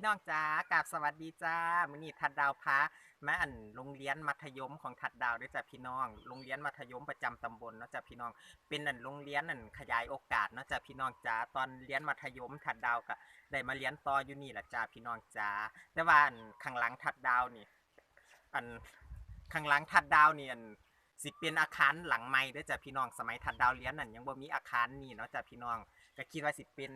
พี่น้องจ้ากราบสวัสดีจ้ามื้อนี้ทัดดาวพามาอันโรงเรียนมัธยมของทัดดาวด้วยจ้ะพี่น้อง โรงเรียนมัธยมประจำตำบลเนาะจ้ะพี่น้อง เป็นอันโรงเรียนอันขยายโอกาสเนาะจ้ะพี่น้องจ้าตอนเรียนมัธยมทัดดาวก็ได้มาเรียนต่ออยู่นี่แหละจ้าพี่น้องจ้าแต่ว่าอันข้างหลังทัดดาวนี่ อันข้างหลังทัดดาวนี่อันสิเป็นอาคารหลังใหม่ด้อจ้ะพี่น้องสมัยทัดดาวเรียนนั่นยังบ่มีอาคารนี่เนาะจ้ะพี่น้องก็คิดว่าสิเป็น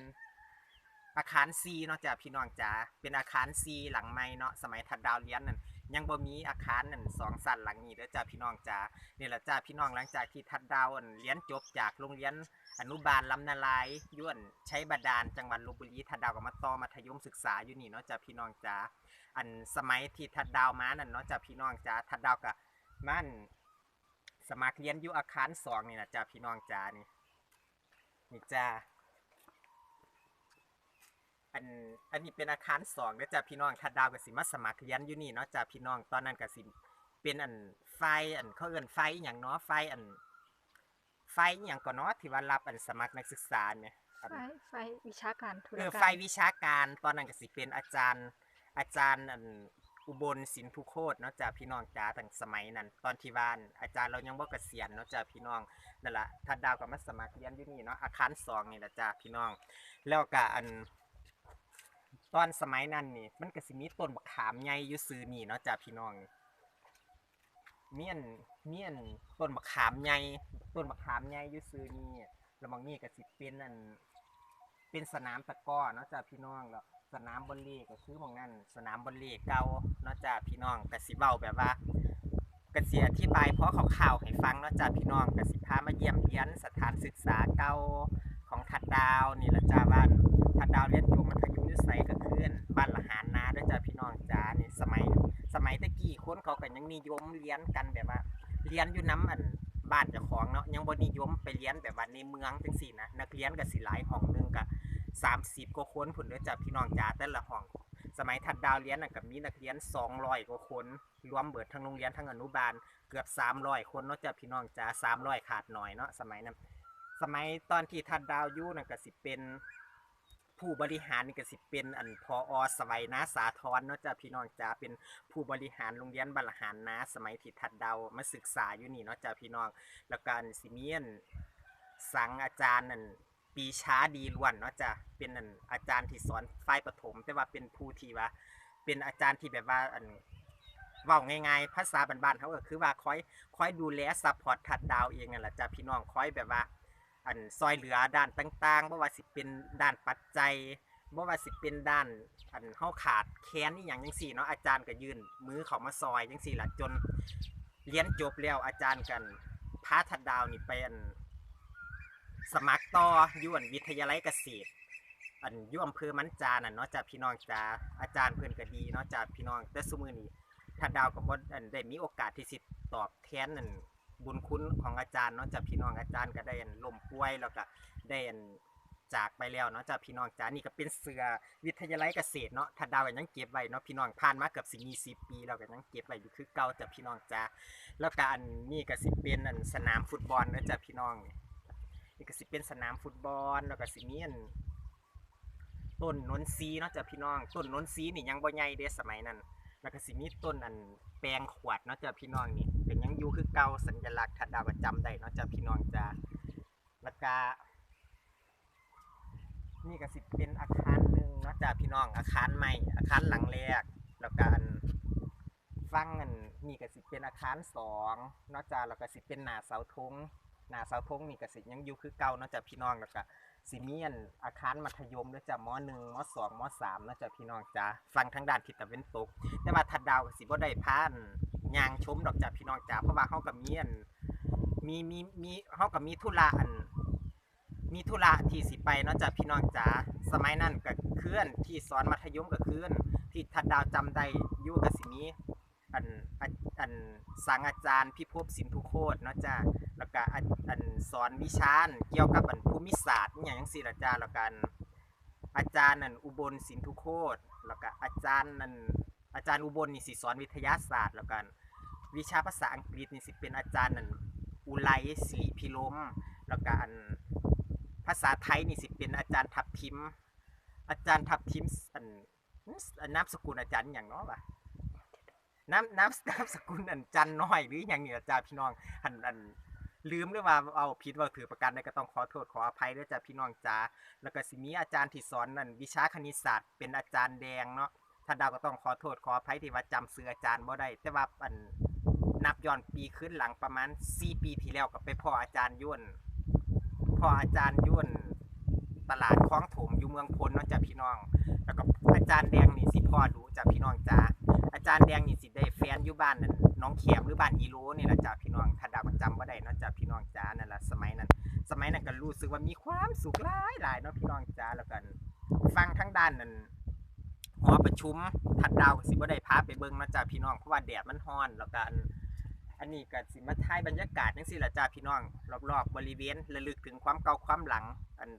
อาคารซีเนาะจ้ะพี่น้องจ้าเป็นอาคารซีหลังใหม่เนาะสมัยทัดดาวเรียนนั่นยังบ่มีอาคารนั่นสองสั้นหลังนี้เด้อจ้ะพี่น้องจ้านี่แหละจ้าพี่น้องหลังจากที่ทัดดาวอันเรียนจบจากโรงเรียนอนุบาลลำนาลายย้วนใช้บาดาลจังหวัดลบบุรีทัดดาวก็มาต่อมัธยมศึกษาอยู่นี่เนาะจ้ะพี่น้องจ้าอันสมัยที่ทัดดาวมานั่นเนาะจ้าพี่น้องจ้าทัดดาวกับมันสมัครเรียนอยู่อาคารสองนี่นะจ้าพี่น้องจ้านี่นี่จ้า อันอันนี้เป็นอาคารสองเด้อจ้าพี่น้องทัดดาวกับสิมาสมัครเรียนอยู่นี่เนาะจ้าพี่น้องตอนนั้นกับสิเป็นอันไฟอันเขาเอิ้นไฟอหย่างเนาะไฟอัน ไฟอหย่างก่อนเนาะที่ว่ารับอันสมัครนักศึกษาเนี่ยอันไฟไฟวิชาการธุรเออการไฟวิชาการตอนนั้นก็สิเป็นอาจารย์ อาจารย์อันอุบลสินทุโคตรเนาะจ้าพี่น้องจ้าตั้งสมัยนั้น ตอนที่บ้านอาจารย์เรายังบ่เกษียณเนาะจ้าพี่น้องนั่นล่ะทัดดาวก็มาสมัครเรียนอยู่นี่เนาะอาคารสองนี่แหละจ้าพี่น้อง แล้วก็อัน ตอนสมัยนั้นนี่ มันก็สิมีต้นมะขามใหญ่อยู่ซื้อนี่เนาะจ้าพี่น้อง เมียนเมียนต้นมะขามใหญ่ต้นมะขามใหญ่อยู่ซื้อนี่แล้วบางนี่ก็สิเป็นอันเป็นสนามตะก้อเนาะจ้าพี่น้องแล้วสนามบอลล่ก็คือมองนั่นสนามบอลล่เก่าเนาะจ้าพี่น้องกสิเบาแบบว่ากสิอธิบายเพราะข่าวให้ฟังเนาะจ้าพี่น้องกสิพามาเยี่ยมเยียนสถานศึกษาเก่าของทัดดาวนี่ละจ้าบ้านทัดดาวเรียนอยู่มัธ ยมยุไสก็คือบ้านละหารนาด้อจ้าพี่น้องจ้านี่สมัย สมัยตะกี้คนเขาก็ยังนิยมเรียนกันแบบว่าเรียนอยู่น้ำอันบ้านเจ้าของเนาะยังบ่นิยมไปเรียนแบบว่าในเมืองจังซี่นะนักเรียนก็สิหลายห้องหนึงก็30กว่าคนพุ่นเด้อจ้ะพี่น้องจ๋าแต่ละห้อง สมัยทัดดาวเรียนน่ะก็มีนักเรียน 200 กว่าคน รวมเบิดทั้งโรงเรียนทั้งอนุบาลเกือบ 300 คนเนาะจ้ะพี่น้องจ๋า300 ขาดหน่อยเนาะสมัยนั้นสมัยตอนที่ทัดดาวอยู่น่ะก็สิเป็น ผู้บริหารนี่ก็สิเป็นอันพออสวัยนาสาธรเนาะจ้ะพี่น้องจ๋าเป็นผู้บริหารโรงเรียนบรรหารนาสมัยที่ทัดดาวมาศึกษาอยู่นี่เนาะจ้ะพี่น้อง แล้วก็อันสิเมียนสังอาจารย์นั่นปีช้าดีล้วนเนาะจ้ะเป็นอันอาจารย์ที่สอนฝ่ายประถมแต่ว่าเป็นผู้ที่ว่า เป็นอาจารย์ที่แบบว่าอันเว้าง่ายๆภาษาบ้านๆเขาก็คือว่าคอยคอยดูแลซัพพอร์ตทัดดาวเองนั่นแหละจ้ะพี่น้องคอยแบบว่า อันซอยเหลือด้านต่างๆบ่ว่าสิเป็นด้านปัจจัยบ่ว่าสิเป็นด้านอันเฮาขาดแค้นนี่อย่างจังซี่เนาะอาจารย์ก็ยื่นมือเขามาซอยจังซี่ล่ะจนเรียนจบแล้วอาจารย์กันพาทัดดาวนี่ไปอันสมัครต่อยู่อันวิทยาลัยเกษตรอันยู่อำเภอมันจาน่ะเนาะจ้ะพี่น้องจ้าอาจารย์เพิ่อนก็ดีเนาะจ้ะพี่น้องแต่ซุมื้อนี้ทัดดาวก็บ่อันได้มีโอกาสที่สิตอบแทนนั่น บุญคุณของอาจารย์เนาะจากพี่น้องอาจารย์ก็ได้อันล้มป่วยแล้วก็ได้อันจากไปแล้วเนาะจากพี่น้องจ้านี่ก็เป็นเสือวิทยาลัยเกษตรเนาะถ้าดาวก็ยังเก็บไว้เนาะพี่น้องผ่านมาเกือบสิ20ปีแล้วก็ยังเก็บไว้อยู่คือเก่าจากพี่น้องจ้าแล้วก็อันนี้ก็สิเป็นอันสนามฟุตบอลเนาะจากพี่น้องนี่ก็สิเป็นสนามฟุตบอลแล้วก็สิมีอันต้นนนทรีเนาะจากพี่น้องต้นนนทรีนี่ยังบ่ใหญ่เด้สมัยนั้น แล้วก็สิมีต้นอันแปลงขวดเนาะจ้ะพี่น้องนี่เป็นยังอยู่คือเก่าสัญลักษณ์ทัดดาวประจำได้เนาะจ้ะพี่น้องจ้าแล้วก็นี่ก็สิเป็นอาคารหนึ่งเนาะจ้ะพี่น้องอาคารใหม่ อาคารหลังแรก แล้วก็อันฟังอันนี่ก็สิเป็นอาคารสองเนาะจ้ะแล้วก็สิเป็นหน้าเสาธง หน้าเสาธงนี่ก็สิยังอยู่คือเก่าเนาะจ้ะพี่น้องแล้วก็สิมีอันอาคารมัธยมด้วยจ้ะมหนึ่งมสองมสามนะจ้ะพี่น้องจ้ะฟังทางด้านทิศตะวันตก แต่ว่าทัดดาวก็สิบ่ได้พานยางชมดอกจ้ะพี่น้องจ้ะเพราะว่าเฮาก็มีอันมีมีมีเฮาก็มีธุระอันมีธุระที่สิไปเนาะจ้ะพี่น้องจ้ะสมัยนั้นก็เคลื่อนที่สอนมัธยมก็เคลื่อนที่ทัดดาวจำได้อยู่ก็สิมีนอันอัน สังอาจารย์พิภพสินทุโคตรเนาะจ้ะแล้วก็อันสอนวิชาเกี่ยวกับอันภูมิศาสตร์อย่างจังซี่ล่ะจ้าแล้วกันอาจารย์นั่นอุบลสินทุโคตรแล้วก็อาจารย์นั่นอาจารย์อุบลนี่สิสอนวิทยาศาสตร์แล้วกันวิชาภาษาอังกฤษนี่สิเป็นอาจารย์นั่นอุไลศิริพิลมแล้วก็อันภาษาไทยนี่สิเป็นอาจารย์ทับทิม อาจารย์ทับทิมอันนามสกุลอาจารย์อย่างเนาะวะ น้ำน้ำน้ำสกุลอันจันน้อยหรืออย่างเนี้ยจ้าพี่น้องอันอันลืมหรือว่าเอาผิดว่าถือประกันได้ก็ต้องขอโทษขออภัยด้วยจ้าพี่น้องจ้าแล้วก็สิมีอาจารย์ที่สอนนั่นวิชาคณิตศาสตร์เป็นอาจารย์แดงเนาะถ้าดาวก็ต้องขอโทษขออภัยที่ว่าจำซื้ออาจารย์บ่ได้แต่ว่าอันนับย้อนปีขึ้นหลังประมาณ4ปีที่แล้วก็ไปพ่ออาจารย์ยุ่นพ่ออาจารย์ยุ่นตลาดคลองถมอยู่เมืองพลเนาะจ้ะพี่น้อง แล้วก็อาจารย์แดงนี่สิพ่อดูจ้ะพี่น้องจ้า จารย์แดงนี่สิได้แฟนอยู่บ้านนั่นน้องเขียมหรือบ้านอีโรนี่แหละจ้ะพี่น้องถ้าดาวก็จำบ่ได้นะจ้ะพี่น้องจ้านั่นแหละสมัยนั้น สมัยนั้นก็รู้สึกว่ามีความสุขหลายหลายเนาะพี่น้องจ้าแล้วกัน ฟังทั้งด้านนั้นหอประชุมทัดดาวก็สิบ่ได้พาไปเบิ่งนะจ้ะพี่น้องเพราะว่าแดดมันร้อนแล้วกันอันนี้ก็สิมาถ่ายบรรยากาศจังซี่ล่ะจ้ะพี่น้องรอบๆบริเวณระลึกถึงความเก่าความหลังอัน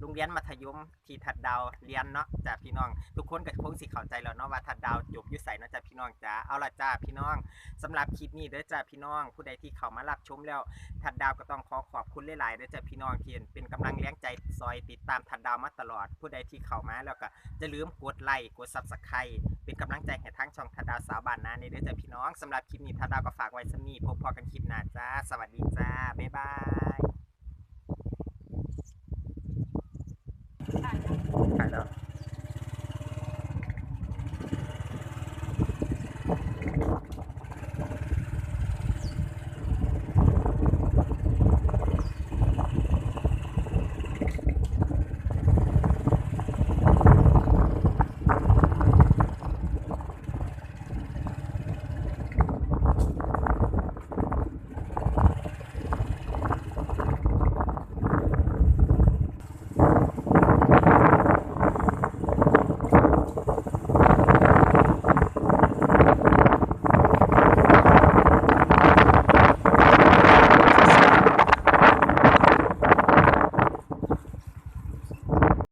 โรงเรียนมัธยมที่ทัดดาวเรียนเนาะจ้าพี่น้อง ทุกคนก็คงสิเข้าใจแล้วเนาะว่าทัดดาวจบยู่ไสเนาะจ้าพี่น้องจ้าเอาละจ้าพี่น้องสำหรับคลิปนี้เด้อจ้าพี่น้อง ผู้ใดที่เข้ามารับชมแล้วทัดดาวก็ต้องขอขอบคุณหลายๆเด้อจ้าพี่น้องที่เป็นกำลังแรงใจซอยติดตามทัดดาวมาตลอด ผู้ใดที่เข้ามาแล้วก็จะลืมกดไลค์กด Subscribe เป็นกำลังใจให้ทั้งช่องทัดดาวสาวบ้านนาในเด้อจ้าพี่น้องสำหรับคลิปนี้ทัดดาวก็ฝากไว้สำนี้พบพอกันคลิปหน้าจ้าสวัสดีจ้าบ๊ายบาย